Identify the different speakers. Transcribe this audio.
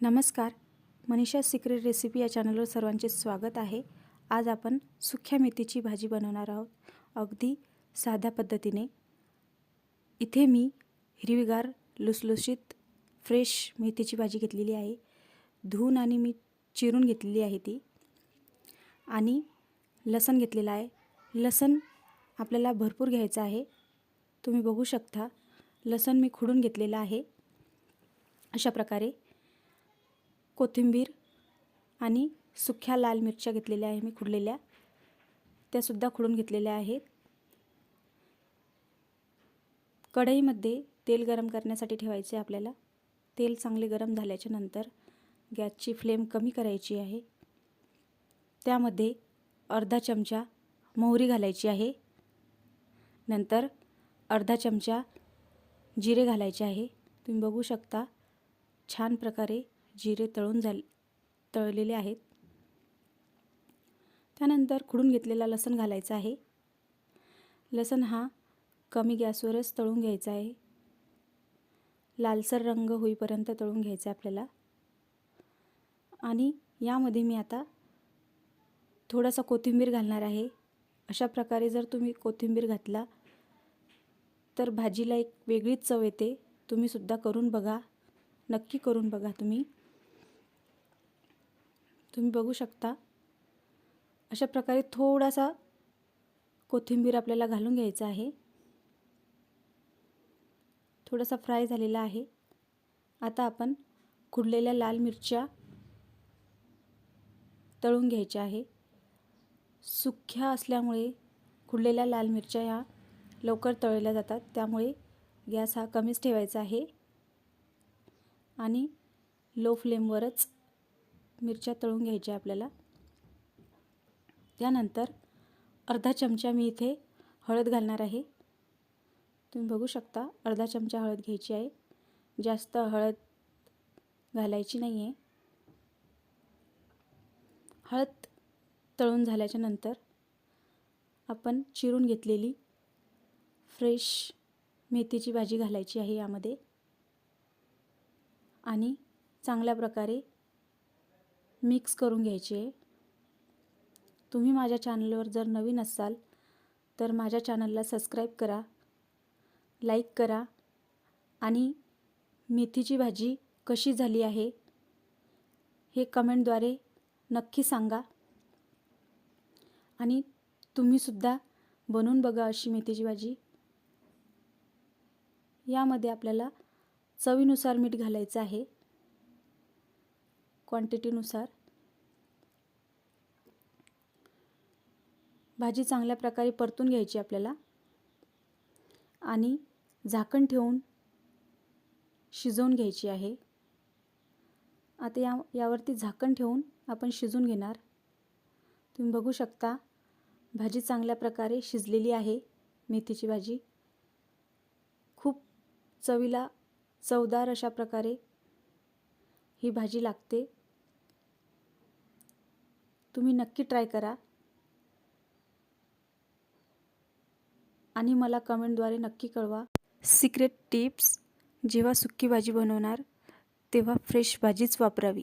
Speaker 1: नमस्कार. Manisha secret recipe या चॅनलवर सर्वांचे स्वागत आहे. आज आपण सुख्या मेथीची भाजी बनवणार आहोत. अगदी साध्या पद्धतीने. इथे मी हिरवीगार लुसलुशीत फ्रेश मेथीची भाजी घेतलेली आहे. धुवून आणि मी चिरून घेतलेली आहे ती. आणि लसण घेतलेलं आहे. लसण आपल्याला भरपूर घ्यायचं आहे. तुम्ही बघू शकता. लसण मी खुडून घेतलेलं आहे. अशा प्रकारे कोथिंबीर आणि सुख्या लाल मिरच्या घेतलेल्या आहे मी खुडलेल्या त्यासुद्धा खुडून घेतलेल्या आहेत. कढईमध्ये तेल गरम करण्यासाठी ठेवायचे आपल्याला. तेल चांगले गरम झाल्याच्यानंतर गॅसची फ्लेम कमी करायची आहे. त्यामध्ये अर्धा चमचा मोहरी घालायची आहे. नंतर अर्धा चमचा जिरे घालायचे आहे. तुम्ही बघू शकता छान प्रकारे जिरे तळून झाले तळलेले आहेत. त्यानंतर खुडून घेतलेला लसण घालायचा आहे. लसण हा कमी गॅसवरच तळून घ्यायचा आहे. लालसर रंग होईपर्यंत तळून घ्यायचा आपल्याला. आणि यामध्ये मी आता थोडासा कोथिंबीर घालणार आहे. अशा प्रकारे जर तुम्ही कोथिंबीर घातला तर भाजीला एक वेगळीच चव येते. तुम्हीसुद्धा करून बघा. नक्की करून बघा तुम्ही. तुम्ही बघू शकता. अशा प्रकारे थोडासा कोथिंबीर आपल्याला घालून घ्यायचा आहे. थोडासा फ्राय झालेला आहे. आता आपण खुडलेल्या लाल मिरच्या तळून घ्यायच्या आहे. सुख्या असल्यामुळे खुडलेल्या लाल मिरच्या ह्या लवकर तळल्या जातात. त्यामुळे गॅस हा कमीच ठेवायचा आहे. आणि लो फ्लेमवरच मिरच्या तळून घ्यायच्या आपल्याला. त्यानंतर अर्धा चमचा मी इथे हळद घालणार आहे. तुम्ही बघू शकता अर्धा चमचा हळद घ्यायची आहे. जास्त हळद घालायची नाही आहे हळद तळून झाल्याच्यानंतर आपण चिरून घेतलेली फ्रेश मेथीची भाजी घालायची आहे यामध्ये. आणि चांगल्या प्रकारे मिक्स करून घ्यायचे. तुम्ही माझ्या चॅनलवर जर नवीन असाल तर माझ्या चॅनलला सबस्क्राईब करा लाईक करा आणि मेथीची भाजी कशी झाली आहे हे कमेंटद्वारे नक्की सांगा. आणि तुम्हीसुद्धा बनवून बघा अशी मेथीची भाजी. यामध्ये आपल्याला चवीनुसार मीठ घालायचं आहे. क्वांटिटीनुसार भाजी चांगल्या प्रकारे परतून घ्यायची आपल्याला. आणि झाकण ठेवून शिजवून घ्यायची आहे. आता या यावरती झाकण ठेवून आपण शिजून घेणार. तुम्ही बघू शकता भाजी चांगल्या प्रकारे शिजलेली आहे मेथीची भाजी. खूप चवीला चवदार अशा प्रकारे ही भाजी लागते. तुम्ही नक्की ट्राय करा. आणि मला कमेंटद्वारे नक्की कळवा. सिक्रेट टिप्स जेव्हा सुक्की भाजी बनवणार तेव्हा फ्रेश भाजीच वापरावी.